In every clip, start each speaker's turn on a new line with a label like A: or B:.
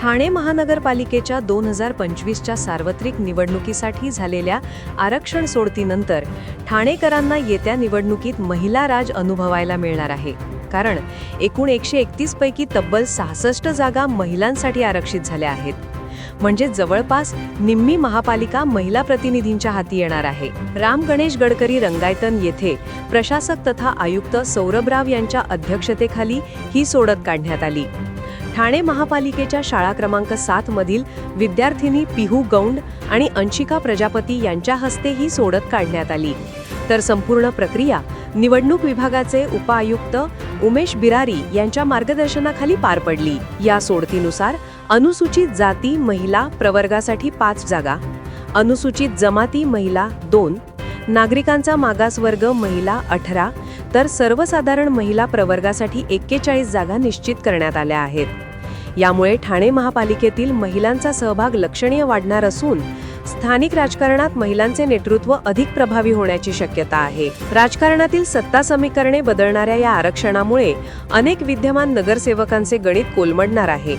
A: ठाणे महानगरपालिकेच्या दोन हजार पंचवीसच्या सार्वत्रिक निवडणुकीसाठी झालेल्या आरक्षण सोडतीनंतर ठाणेकरांना येत्या निवडणुकीत महिला राज अनुभवायला मिळणार आहे. कारण एकूण एकशे एकतीस पैकी तब्बल सहासष्ट जागा महिलांसाठी आरक्षित झाल्या आहेत. म्हणजे जवळपास निम्मी महापालिका महिला प्रतिनिधींच्या हाती येणार आहे. राम गणेश गडकरी रंगायतन येथे प्रशासक तथा आयुक्त सौरभराव यांच्या अध्यक्षतेखाली ही सोडत काढण्यात आली. ठाणे महापालिकेच्या शाळा क्रमांक सात मधील विद्यार्थिनी पिहू गौंड आणि अंशिका प्रजापती यांच्या हस्ते ही सोडत काढण्यात आली. तर संपूर्ण प्रक्रिया निवडणूक विभागाचे उपआयुक्त उमेश बिरारी यांच्या मार्गदर्शनाखाली पार पडली. या सोडतीनुसार अनुसूचित जाती महिला प्रवर्गासाठी पाच जागा अनुसूचित जमाती महिला दोन नागरिकांचा मागासवर्ग महिला अठरा तर सर्वसाधारण महिला प्रवर्गासाठी एक्केचाळीस जागा निश्चित करण्यात आल्या आहेत. यामुळे ठाणे महापालिकेतील महिलांचा सहभाग लक्षणीय वाढणार असून स्थानिक राजकारणात महिलांचे नेतृत्व अधिक प्रभावी होण्याची शक्यता आहे. राजकारणातील सत्ता समीकरणे बदलणाऱ्या या आरक्षणामुळे अनेक विद्यमान नगरसेवकांचे गणित कोलमडणार आहे.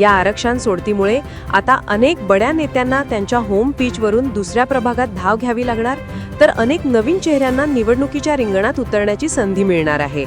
A: या आरक्षण सोडतीमुळे आता अनेक बड्या नेत्यांना त्यांच्या होम पिचवरून दुसऱ्या प्रभागात धाव घ्यावी लागणार तर अनेक नवीन चेहऱ्यांना निवडणुकीच्या रिंगणात उतरण्याची संधी मिळणार आहे.